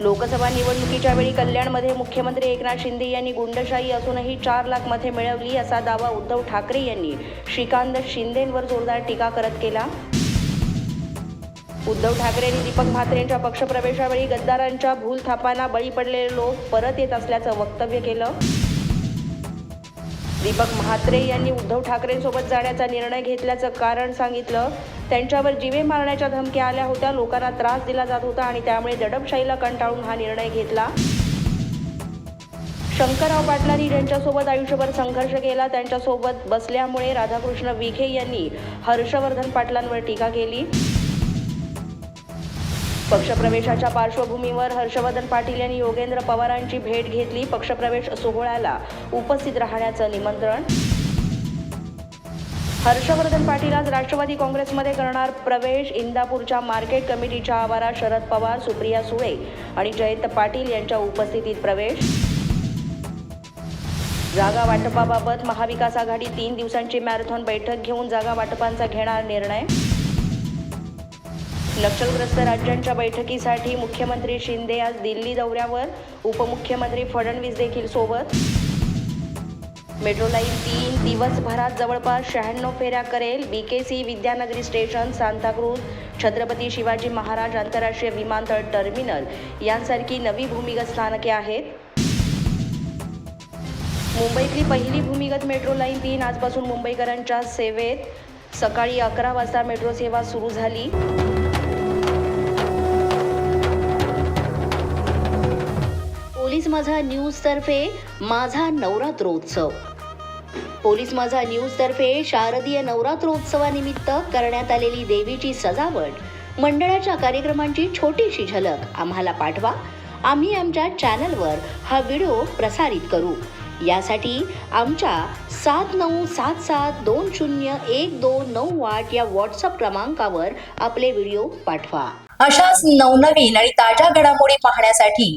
लोकसभा निवडणुकीच्या वेळी कल्याणमध्ये मुख्यमंत्री एकनाथ शिंदे यांनी गुंडशाही असूनही चार लाख मते मिळवली असा दावा उद्धव ठाकरे यांनी. श्रीकांत शिंदेंवर जोरदार टीका करत केला. उद्धव ठाकरेंनी दीपक म्हात्रेंच्या पक्षप्रवेशावेळी गद्दारांच्या भूलथापांना बळी पडलेले लोक परत येत असल्याचं वक्तव्य केलं. दीपक म्हात्रे यांनी उद्धव ठाकरेंसोबत जाण्याचा निर्णय घेतल्याचं कारण सांगितलं. त्यांच्यावर जीवे मारण्याच्या धमक्या आल्या होत्या. लोकांना त्रास दिला जात होता आणि त्यामुळे दडपशाहीला कंटाळून हा निर्णय घेतला. शंकरराव पाटलांनी ज्यांच्यासोबत आयुष्यभर संघर्ष केला त्यांच्यासोबत बसल्यामुळे राधाकृष्ण विखे यांनी हर्षवर्धन पाटलांवर टीका केली. पक्षप्रवेशाच्या पार्श्वभूमीवर हर्षवर्धन पाटील यांनी योगेंद्र पवारांची भेट घेतली. पक्षप्रवेश सोहळ्याला उपस्थित राहण्याचं निमंत्रण. हर्षवर्धन पाटील आज राष्ट्रवादी काँग्रेसमध्ये करणार प्रवेश. इंदापूरच्या मार्केट कमिटीच्या आवारात शरद पवार सुप्रिया सुळे आणि जयंत पाटील यांच्या उपस्थितीत प्रवेश. जागा वाटपाबाबत महाविकास आघाडी तीन दिवसांची मॅरेथॉन बैठक घेऊन जागा वाटपांचा घेणार निर्णय. नक्षलग्रस्त राज्यांच्या बैठकीसाठी मुख्यमंत्री शिंदे आज दिल्ली दौऱ्यावर. उपमुख्यमंत्री फडणवीस देखील सोबत. मेट्रो लाईन तीन दिवसभरात जवळपास शहाण्णव फेऱ्या करेल B K C Vidyanagari station Santacruz Chhatrapati Shivaji Maharaj आंतरराष्ट्रीय विमानतळ टर्मिनल यांसारखी नवी भूमिगत स्थानके आहेत. मुंबईतली पहिली भूमिगत मेट्रो लाईन तीन आजपासून मुंबईकरांच्या सेवेत. सकाळी अकरा वाजता मेट्रो सेवा सुरू झाली. माझा न्यूज तर्फे माझा नवरात्रोत्सव. पोलीस माझा न्यूज तर्फे शारदीय नवरात्रोत्सवानिमित्त करण्यात आलेली देवीची सजावट मंडळाच्या कार्यक्रमांची छोटीशी झलक आम्हाला पाठवा. आम्ही आमच्या चॅनलवर हा व्हिडिओ प्रसारित करू. यासाठी आमच्या सात नऊ सात सात दोन शून्य एक दोन नऊ आठ या व्हॉट्सअप क्रमांकावर आपले व्हिडिओ पाठवा. अशाच नवनवीन आणि ताज्या घडामोडी पाहण्यासाठी